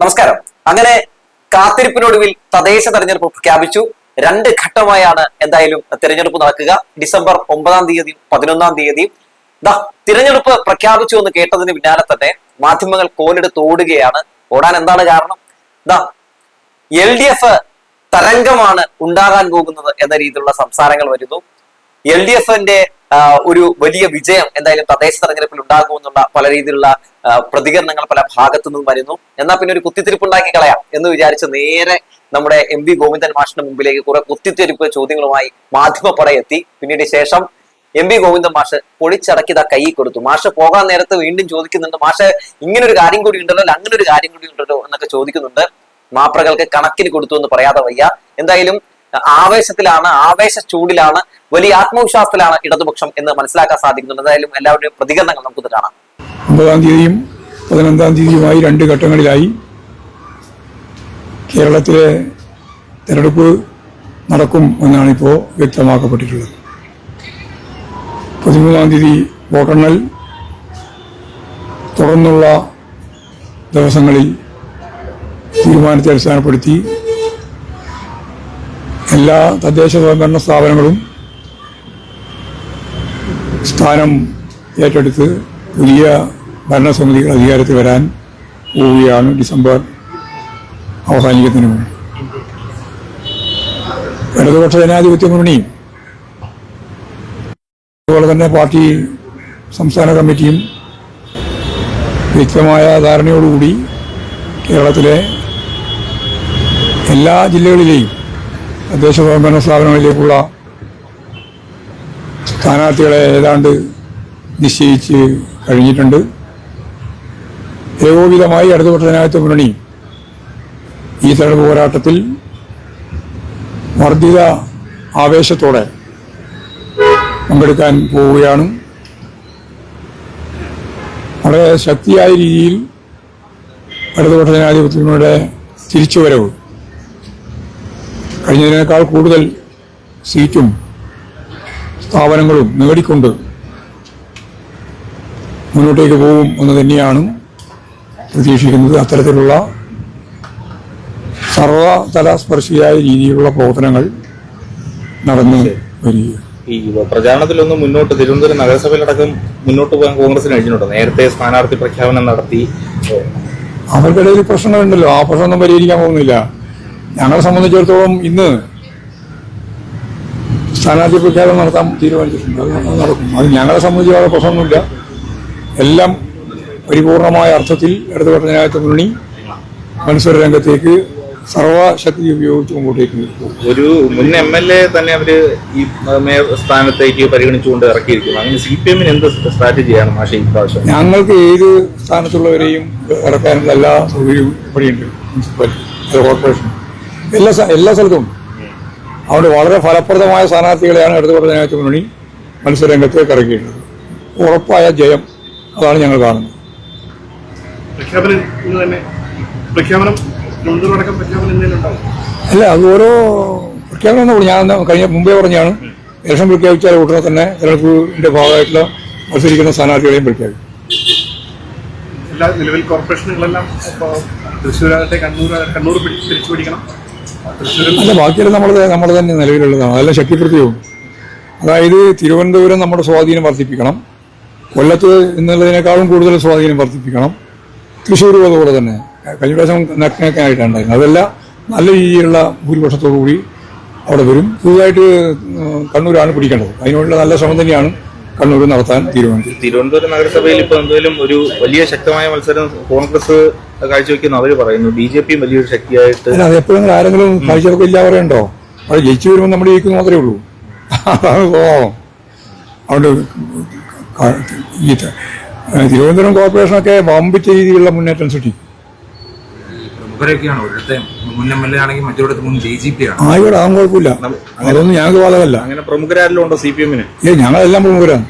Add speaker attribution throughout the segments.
Speaker 1: നമസ്കാരം. അങ്ങനെ കാത്തിരിപ്പിനൊടുവിൽ തദ്ദേശ തെരഞ്ഞെടുപ്പ് പ്രഖ്യാപിച്ചു. രണ്ട് ഘട്ടമായാണ് എന്തായാലും തിരഞ്ഞെടുപ്പ് നടക്കുക. ഡിസംബർ ഒമ്പതാം തീയതിയും പതിനൊന്നാം തീയതി. തിരഞ്ഞെടുപ്പ് പ്രഖ്യാപിച്ചു എന്ന് കേട്ടതിന് പിന്നാലെ തന്നെ മാധ്യമങ്ങൾ കോലെടുത്ത് ഓടുകയാണ്. ഓടാൻ എന്താണ് കാരണം? ദാ എൽ ഡി എഫ് തരംഗമാണ് ഉണ്ടാകാൻ പോകുന്നത് എന്ന രീതിയിലുള്ള സംസാരങ്ങൾ വരുന്നു. എൽ ഡി എഫിന്റെ ഒരു വലിയ വിജയം എന്തായാലും തദ്ദേശ തെരഞ്ഞെടുപ്പിൽ ഉണ്ടാകുമെന്നുള്ള പല രീതിയിലുള്ള പ്രതികരണങ്ങൾ പല ഭാഗത്തു നിന്നും വരുന്നു. എന്നാൽ പിന്നെ ഒരു കുത്തിത്തിരിപ്പ് ഉണ്ടാക്കി കളയാം എന്ന് വിചാരിച്ച് നേരെ നമ്മുടെ എം വി ഗോവിന്ദൻ മാഷിന്റെ മുമ്പിലേക്ക് കുറെ കുത്തിത്തിരിപ്പ് ചോദ്യങ്ങളുമായി മാധ്യമപ്പട എത്തി. പിന്നീട് ശേഷം എം വി ഗോവിന്ദൻ മാഷ് പൊളിച്ചടക്കി ഇതാ കൈ കൊടുത്തു. മാഷ് പോകാൻ നേരത്ത് വീണ്ടും ചോദിക്കുന്നുണ്ട് മാഷ് ഇങ്ങനെ ഒരു കാര്യം കൂടി ഉണ്ടല്ലോ അങ്ങനെ ഒരു കാര്യം കൂടി ഉണ്ടല്ലോ എന്നൊക്കെ ചോദിക്കുന്നുണ്ട്. മാപ്രകൾക്ക് കണക്കിന് കൊടുത്തു എന്ന് പറയാതെ വയ്യ. എന്തായാലും ആവേശത്തിലാണ് ആവേശ ചൂടിലാണ് വലിയ ആത്മവിശ്വാസത്തിലാണ് ഇടതുപക്ഷം എന്ന് മനസ്സിലാക്കാൻ സാധിക്കുന്നുണ്ട് എന്തായാലും എല്ലാവരുടെയും പ്രതികരണങ്ങൾ നമുക്ക് കാണാം.
Speaker 2: ഒമ്പതാം തീയതിയും പതിനൊന്നാം തീയതിയുമായി രണ്ട് ഘട്ടങ്ങളിലായി കേരളത്തിലെ തെരഞ്ഞെടുപ്പ് നടക്കും എന്നാണ് ഇപ്പോൾ വ്യക്തമാക്കപ്പെട്ടിട്ടുള്ളത്. പതിമൂന്നാം തീയതി വോട്ടെണ്ണൽ തുടർന്നുള്ള ദിവസങ്ങളിൽ തീരുമാനത്തെ അടിസ്ഥാനപ്പെടുത്തി എല്ലാ തദ്ദേശ സ്വയംഭരണ സ്ഥാപനങ്ങളും സ്ഥാനം ഏറ്റെടുത്ത് പുതിയ ഭരണസമിതികൾ അധികാരത്തിൽ വരാൻ പോവുകയാണ് ഡിസംബർ അവസാനിക്കുന്നതിന് മുമ്പ്. ഇടതുപക്ഷ ജനാധിപത്യ മുന്നണിയും അതുപോലെ തന്നെ പാർട്ടി സംസ്ഥാന കമ്മിറ്റിയും വ്യക്തമായ ധാരണയോടുകൂടി കേരളത്തിലെ എല്ലാ ജില്ലകളിലെയും തദ്ദേശ സ്വയംഭരണ സ്ഥാപനങ്ങളിലേക്കുള്ള സ്ഥാനാർത്ഥികളെ ഏതാണ്ട് നിശ്ചയിച്ച് കഴിഞ്ഞിട്ടുണ്ട്. ഏകോപിതമായി ഇടതുപക്ഷ ജനാധിപത്യ മുന്നണി ഈ തെരഞ്ഞെടുപ്പ് പോരാട്ടത്തിൽ വർദ്ധിത ആവേശത്തോടെ പങ്കെടുക്കാൻ പോവുകയാണ്. വളരെ ശക്തിയായ രീതിയിൽ ഇടതുപക്ഷ ജനാധിപത്യങ്ങളുടെ തിരിച്ചുവരവ് കഴിഞ്ഞതിനേക്കാൾ കൂടുതൽ സീറ്റും സ്ഥാപനങ്ങളും നേടിക്കൊണ്ട് മുന്നോട്ടേക്ക് പോകും എന്ന് തന്നെയാണ് പ്രതീക്ഷിക്കുന്നത്. അത്തരത്തിലുള്ള സർവതല സ്പർശിയായ രീതിയിലുള്ള പ്രവർത്തനങ്ങൾ നടന്നു വരിക
Speaker 3: ഈ പ്രചാരണത്തിലൊന്നും മുന്നോട്ട് തിരുവനന്തപുരം നഗരസഭയിലടക്കം മുന്നോട്ട് പോകാൻ കോൺഗ്രസിന് കഴിഞ്ഞിട്ടുണ്ട്? നേരത്തെ സ്ഥാനാർത്ഥി പ്രഖ്യാപനം നടത്തി.
Speaker 2: അവർക്കിടയിൽ പ്രശ്നങ്ങളുണ്ടല്ലോ. ആ പ്രശ്നമൊന്നും പരിഹരിക്കാൻ പോകുന്നില്ല. ഞങ്ങളെ സംബന്ധിച്ചിടത്തോളം ഇന്ന് സ്ഥാനാർത്ഥി പ്രഖ്യാപനം നടത്താൻ തീരുമാനിച്ചിട്ടുണ്ട്. അത് നടക്കും. അത് ഞങ്ങളെ സംബന്ധിച്ച് വളരെ പ്രശ്നമൊന്നുമില്ല. എല്ലാം പരിപൂർണമായ അർത്ഥത്തിൽ ഇടതുപക്ഷ ജനാധിപത്യ മുന്നണി മത്സര രംഗത്തേക്ക് സർവശക്തി ഉപയോഗിച്ച് മുമ്പോട്ടേക്ക്
Speaker 3: ഒരു മുൻ എം എൽ എ തന്നെ അവർ ഈ മേയർ സ്ഥാനത്തേക്ക് പരിഗണിച്ചുകൊണ്ട് ഇറക്കിയിരിക്കുന്നു. അങ്ങനെ സി പി എമ്മിന് എന്ത് സ്ട്രാറ്റജിയാണ് മാഷെ ഇപ്രാവശ്യം
Speaker 2: ഞങ്ങൾക്ക് ഏത് സ്ഥാനത്തുള്ളവരെയും ഇറക്കാനുള്ള എല്ലാ സൗകര്യവും ഇവിടെയുണ്ട്. മുനിസിപ്പാലിറ്റി കോർപ്പറേഷൻ എല്ലാ എല്ലാ സ്ഥലത്തും. ഉണ്ട്. അതുകൊണ്ട് വളരെ ഫലപ്രദമായ സ്ഥാനാർത്ഥികളെയാണ് എടുത്തു ജനാധിപത്യ മുന്നണി മത്സരരംഗത്തേക്ക് ഇറക്കിയിട്ടുള്ളത് ഉറപ്പായ ജയം അതാണ് ഞങ്ങൾ കാണുന്നത്.
Speaker 4: പ്രഖ്യാപനം തന്നെ. പ്രഖ്യാപനം
Speaker 2: അല്ല അത് ഓരോ പ്രഖ്യാപനം എന്ന് പറഞ്ഞു ഞാൻ കഴിഞ്ഞ മുമ്പേ പറഞ്ഞാണ് ഇലക്ഷൻ പ്രഖ്യാപിച്ചാൽ ഉടനെ തന്നെ തെരഞ്ഞെടുപ്പിന്റെ ഭാഗമായിട്ടുള്ള മത്സരിക്കുന്ന സ്ഥാനാർത്ഥികളെയും പ്രഖ്യാപിക്കും.
Speaker 4: എല്ലാ നിലവിൽ കോർപ്പറേഷനുകളെല്ലാം തൃശ്ശൂരാകട്ടെ കണ്ണൂർ കണ്ണൂർ പിടി- തിരിച്ചു പിടിക്കണം
Speaker 2: അല്ല ബാക്കിയെല്ലാം നമ്മൾ നമ്മൾ തന്നെ നിലവിലുള്ളതാണ് അതെല്ലാം ശക്തിപ്പെടുത്തിയും? അതായത് തിരുവനന്തപുരം നമ്മുടെ സ്വാധീനം വർദ്ധിപ്പിക്കണം. കൊല്ലത്ത് എന്നുള്ളതിനേക്കാളും കൂടുതൽ സ്വാധീനം വർദ്ധിപ്പിക്കണം. തൃശ്ശൂരും അതുപോലെ തന്നെ. കഴിഞ്ഞ പ്രാവശ്യം നക്കനൊക്കെ ആയിട്ടുണ്ടായിരുന്നു. അതെല്ലാം നല്ല രീതിയിലുള്ള ഭൂരിപക്ഷത്തോടു കൂടി അവിടെ വരും. പുതുതായിട്ട് കണ്ണൂരാണ് പിടിക്കേണ്ടത്. അതിനുള്ള നല്ല ശ്രമം തന്നെയാണ് കണ്ണൂർ നടത്താൻ തീരുമാനിച്ചത്.
Speaker 3: തിരുവനന്തപുരം നഗരസഭയിൽ ഇപ്പൊ എന്തെങ്കിലും ഒരു വലിയ ശക്തമായ മത്സരം കോൺഗ്രസ് കാഴ്ചവെക്കുന്ന. അവർ പറയുന്നു ബി ജെ പിയും വലിയൊരു ശക്തിയായിട്ട്
Speaker 2: അത് എപ്പോഴും ആരെങ്കിലും കാഴ്ചവെക്കില്ല പറയണ്ടോ അവിടെ ജയിച്ചു വരുമ്പോൾ നമ്മൾ ജയിക്കുന്നു മാത്രമേ ഉള്ളൂ. അതാണ് സ്വഭാവം അതുകൊണ്ട് ഈ തിരുവനന്തപുരം കോർപ്പറേഷനൊക്കെ വമ്പിച്ച രീതിയിലുള്ള മുന്നേറ്റം സൃഷ്ടിക്കും ആയിക്കോട്ടെ അതും കുഴപ്പമില്ല. അതൊന്നും ഞങ്ങൾക്ക് ബാധകമല്ല
Speaker 3: അങ്ങനെ പ്രമുഖരാരെല്ലാം ഉണ്ടോ സി പി എമ്മിന്?
Speaker 2: ഏ ഞങ്ങളെല്ലാം പ്രമുഖരാണ്.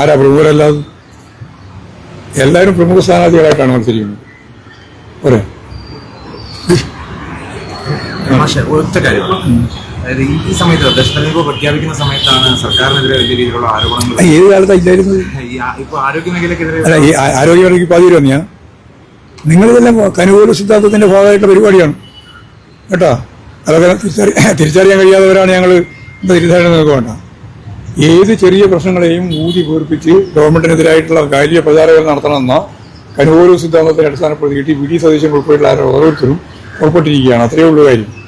Speaker 2: ആരാ പ്രമുഖരല്ലാതെ എല്ലാവരും പ്രമുഖ സ്ഥാനാർത്ഥികളായിട്ടാണ് മത്സരിക്കുന്നത്. പോരെ
Speaker 5: പക്ഷേ ഒറ്റ കാര്യം. അതായത് ഈ സമയത്ത് പ്രഖ്യാപിക്കുന്ന സമയത്താണ് സർക്കാരിനെതിരെ വലിയ രീതിയിലുള്ള ആരോപണങ്ങൾ
Speaker 2: ആ, ഏത് കാലത്താണ്
Speaker 5: ഇല്ലായിരുന്നു? ഇപ്പൊ ആരോഗ്യ മേഖലക്കെതിരെ
Speaker 2: അല്ല ഈ ആ- ആരോഗ്യമേഖലയ്ക്ക് പാതി വന്നു ഞാൻ നിങ്ങളിതെല്ലാം കനുകൂല സിദ്ധാന്തത്തിന്റെ ഭാഗമായിട്ടുള്ള പരിപാടിയാണ്. കേട്ടോ? അതൊക്കെ തിരിച്ചറി തിരിച്ചറിയാൻ കഴിയാത്തവരാണ് ഞങ്ങൾ തിരിച്ചറിയാൻ നിങ്ങൾക്ക് വേണ്ട? ഏത് ചെറിയ പ്രശ്നങ്ങളെയും ഊതി പൂർപ്പിച്ച് ഗവൺമെന്റിനെതിരായിട്ടുള്ള കാര്യ പ്രചാരങ്ങൾ നടത്തണമെന്ന കനുകൂല സിദ്ധാന്തത്തെ അടിസ്ഥാനപ്പെടുത്തിയിട്ട് വി. ഡി. സതീശൻ ഉൾപ്പെടെയുള്ള ഓരോരുത്തരും ഉൾപ്പെട്ടിരിക്കുകയാണ്. അത്രയേ ഉള്ളൂ കാര്യം.